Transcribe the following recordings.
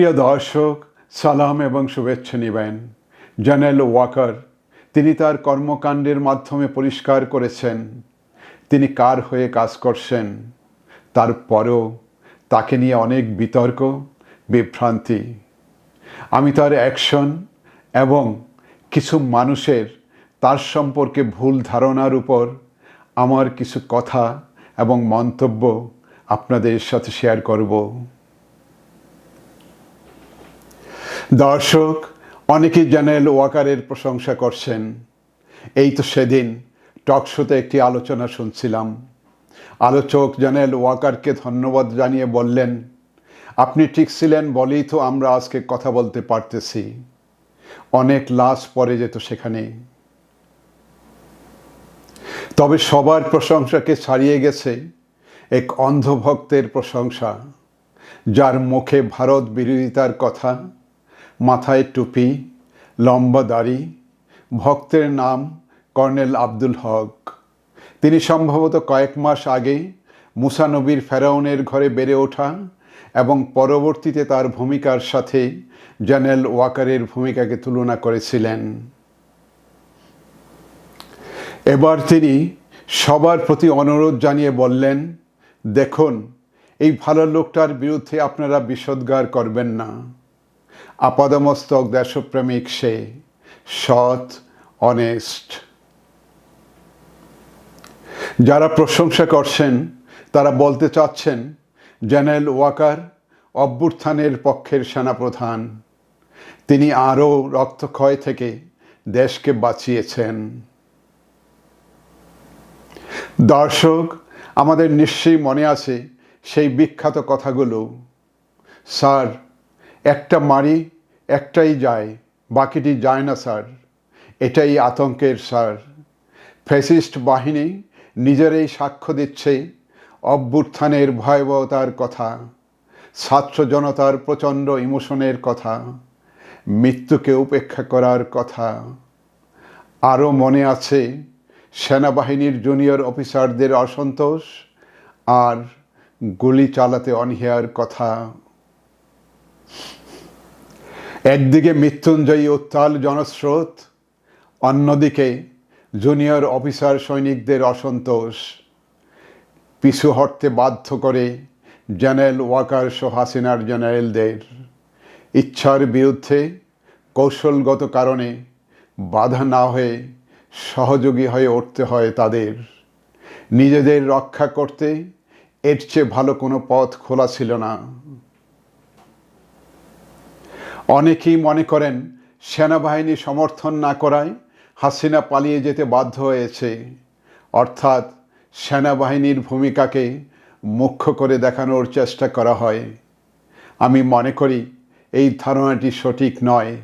প্রিয় দর্শক, সালাম এবং শুভেচ্ছা নেবেন। জেনারেল ওয়াকার, তিনি তার কর্মকাণ্ডের মাধ্যমে পরিষ্কার করেছেন। তিনি কার হয়ে কাজ করছেন? তারপরেও তাকে নিয়ে অনেক বিতর্ক, বিভ্রান্তি। আমি তার অ্যাকশন এবং কিছু মানুষের তার সম্পর্কে ভুল ধারণার উপর আমার কিছু কথা এবং মন্তব্য আপনাদের সাথে শেয়ার করব। দর্শক, অনেকেই জেনারেল ওয়াকারের প্রশংসা করছেন। এই তো সেদিন টকশোতে একটি আলোচনা শুনছিলাম। আলোচক জেনারেল ওয়াকারকে ধন্যবাদ জানিয়ে বললেন, আপনি ঠিক ছিলেন বলেই তো আমরা আজকে কথা বলতে পারতেছি। অনেক লাশ পড়ে যেত সেখানে। তবে সবার প্রশংসাকে ছাড়িয়ে গেছে এক অন্ধভক্তের প্রশংসা, যার মুখে ভারত বিরোধিতার কথা মাথায় টুপি, লম্বা দাড়ি, ভক্তের নাম কর্নেল আব্দুল হক। তিনি সম্ভবত কয়েক মাস আগে মুসানবীর ফেরাউনের ঘরে বেড়ে ওঠা এবং পরবর্তীতে তার ভূমিকার সাথে জেনারেল ওয়াকারের ভূমিকাকে তুলনা করেছিলেন। এবার তিনি সবার প্রতি অনুরোধ জানিয়ে বললেন, দেখুন, এই ভালো লোকটার বিরুদ্ধে আপনারা বিষোদ্গার করবেন না। আপাদমস্তক দেশপ্রেমিক সে সৎ অনেস্ট যারা প্রশংসা করছেন, তারা বলতে চাচ্ছেন, জেনারেল ওয়াকার অভ্যুত্থানের পক্ষের সেনাপ্রধান। তিনি আরও রক্তক্ষয় থেকে দেশকে বাঁচিয়েছেন। দর্শক, আমাদের নিশ্চয়ই মনে আছে সেই বিখ্যাত কথাগুলো। স্যার একটা মারি, একটাই যায়, বাকিটি যায় না, স্যার। এটাই আতঙ্কের স্যার। ফ্যাসিস্ট বাহিনী নিজেরাই সাক্ষ্য দিচ্ছে অভ্যুত্থানের ভয়াবহতার কথা, ছাত্র জনতার প্রচণ্ড ইমোশনের কথা, মৃত্যুকে উপেক্ষা করার কথা। আরও মনে আছে সেনাবাহিনীর জুনিয়র অফিসারদের অসন্তোষ আর গুলি চালাতে অনীহার কথা। একদিকে মৃত্যুঞ্জয়ী উত্তাল জনস্রোত, অন্যদিকে জুনিয়র অফিসার সৈনিকদের অসন্তোষ। পিছু হটতে বাধ্য করে জেনারেল ওয়াকার সহ হাসিনার জেনারেলদের। ইচ্ছার বিরুদ্ধে কৌশলগত কারণে বাধা না হয়ে সহযোগী হয়ে উঠতে হয় তাদের। নিজেদের রক্ষা করতে এর চেয়ে ভালো কোনো পথ খোলা ছিল না। অনেকেই মনে করেন সেনাবাহিনী সমর্থন না করায় হাসিনা পালিয়ে যেতে বাধ্য হয়েছে। অর্থাৎ সেনাবাহিনীর ভূমিকাকে মুখ্য করে দেখানোর চেষ্টা করা হয়। আমি মনে করি এই ধারণাটি সঠিক নয়।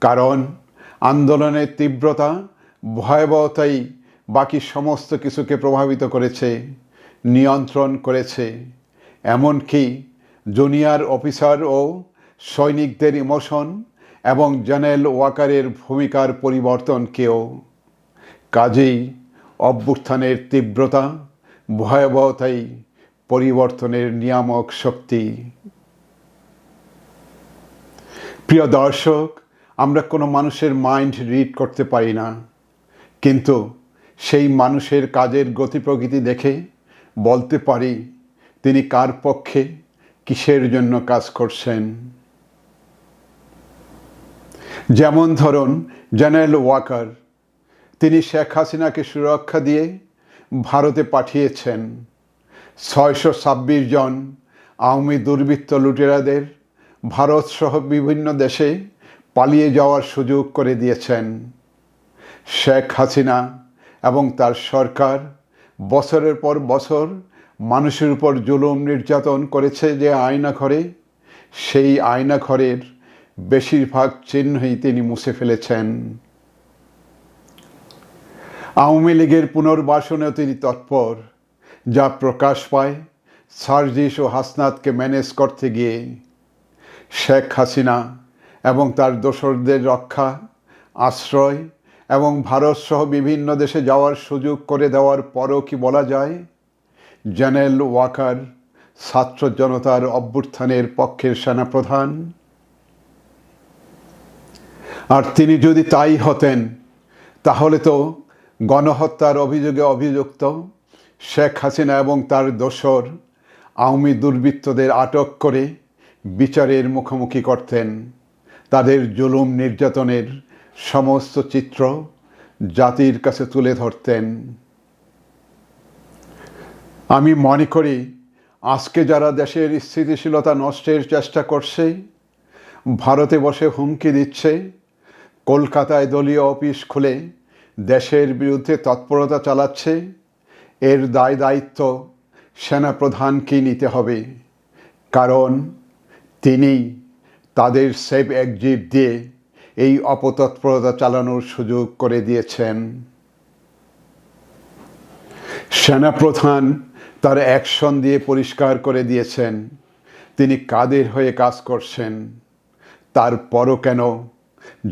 কারণ আন্দোলনের তীব্রতা, ভয়াবহতাই বাকি সমস্ত কিছুকে প্রভাবিত করেছে, নিয়ন্ত্রণ করেছে। এমনকি জুনিয়র অফিসার ও সৈনিকদের ইমোশন এবং জেনারেল ওয়াকারের ভূমিকার পরিবর্তনকেও কাজেই অভ্যুত্থানের তীব্রতা, ভয়াবহতাই পরিবর্তনের নিয়ামক শক্তি। প্রিয় দর্শক, আমরা কোনো মানুষের মাইন্ড রিড করতে পারি না। কিন্তু সেই মানুষের কাজের গতি প্রকৃতি দেখে বলতে পারি, তিনি কার পক্ষে কিসের জন্য কাজ করছেন। যেমন ধরুন জেনারেল ওয়াকার তিনি শেখ হাসিনাকে সুরক্ষা দিয়ে ভারতে পাঠিয়েছেন। ছয়শো ছাব্বিশ জন আওয়ামী দুর্বৃত্ত লুটেরাদের ভারতসহ বিভিন্ন দেশে পালিয়ে যাওয়ার সুযোগ করে দিয়েছেন। শেখ হাসিনা এবং তার সরকার বছরের পর বছর মানুষের উপর জুলুম নির্যাতন করেছে যে আয়না ঘরে সেই আয়না ঘরের বেশিরভাগ চিহ্নই তিনি মুছে ফেলেছেন। আওয়ামী লীগের পুনর্বাসনেও তিনি তৎপর, যা প্রকাশ পায় সার্জিস ও হাসনাতকে ম্যানেজ করতে গিয়ে। শেখ হাসিনা এবং তার দোসরদের রক্ষা, আশ্রয় এবং ভারতসহ বিভিন্ন দেশে যাওয়ার সুযোগ করে দেওয়ার পরও কি বলা যায়? জেনারেল ওয়াকার, ছাত্র জনতার অভ্যুত্থানের পক্ষের সেনাপ্রধান আর তিনি যদি তাই হতেন, তাহলে তো গণহত্যার অভিযোগে অভিযুক্ত শেখ হাসিনা এবং তার দোসর আওয়ামী দুর্বৃত্তদের আটক করে বিচারের মুখোমুখি করতেন। তাদের জুলুম নির্যাতনের সমস্ত চিত্র জাতির কাছে তুলে ধরতেন। আমি মনে করি, আজকে যারা দেশের স্থিতিশীলতা নষ্টের চেষ্টা করছে, ভারতে বসে হুমকি দিচ্ছে কলকাতায় দলীয় অফিস খুলে দেশের বিরুদ্ধে তৎপরতা চালাচ্ছে, এর দায় দায়িত্ব সেনাপ্রধানকেই নিতে হবে। কারণ তিনি তাদের সেভ এক্সিট দিয়ে এই অপতৎপরতা চালানোর সুযোগ করে দিয়েছেন। সেনাপ্রধান তার অ্যাকশন দিয়ে পরিষ্কার করে দিয়েছেন, তিনি কাদের হয়ে কাজ করছেন, তারপরও কেন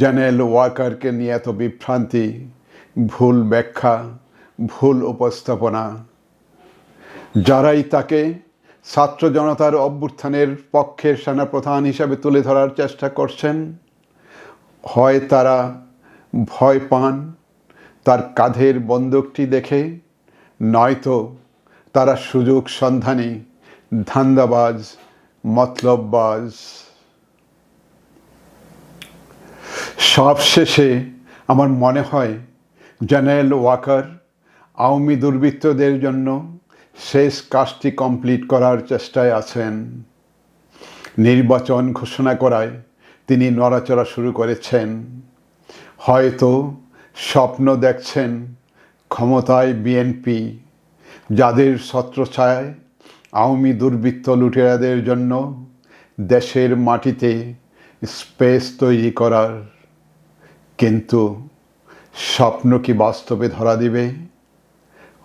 জেনারেল ওয়াকারকে নিয়ে এত বিভ্রান্তি, ভুল ব্যাখ্যা, ভুল উপস্থাপনা। যারাই তাকে ছাত্র জনতার অভ্যুত্থানের পক্ষের সেনাপ্রধান হিসাবে তুলে ধরার চেষ্টা করছেন, হয় তারা ভয় পান, তার কাঁধের বন্দুকটি দেখে, নয়তো তারা সুযোগ সন্ধানী, ধান্দাবাজ, মতলববাজ। সবশেষে আমার মনে হয়, জেনারেল ওয়াকার, আওয়ামী দুর্বৃত্তদের জন্য শেষ কাজটি কমপ্লিট করার চেষ্টায় আছেন। নির্বাচন ঘোষণা করায় তিনি নড়াচড়া শুরু করেছেন। হয়তো স্বপ্ন দেখছেন ক্ষমতায় বিএনপি, যাদের ছত্রছায়ায় আওয়ামী দুর্বৃত্ত লুটেরাদের জন্য দেশের মাটিতে স্পেস তৈরি করার কিন্তু স্বপ্ন কি বাস্তবে ধরা দিবে?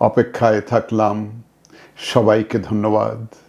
অপেক্ষায় থাকলাম সবাইকে ধন্যবাদ।